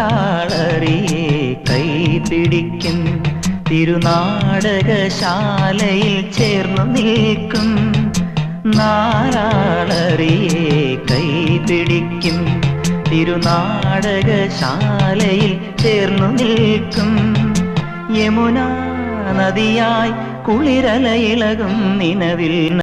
ഒരാളറിയെ കൈ പിടിക്കും. തിരുനാടകശാലയിൽ ചേർന്നു നിൽക്കും. നാലാളറിയെ കൈപിടിക്കും തിരുനാടകശാലയിൽ ചേർന്നു നിൽക്കും. യമുന നദിയായി കുളിരലയിളകും നിലവിൽ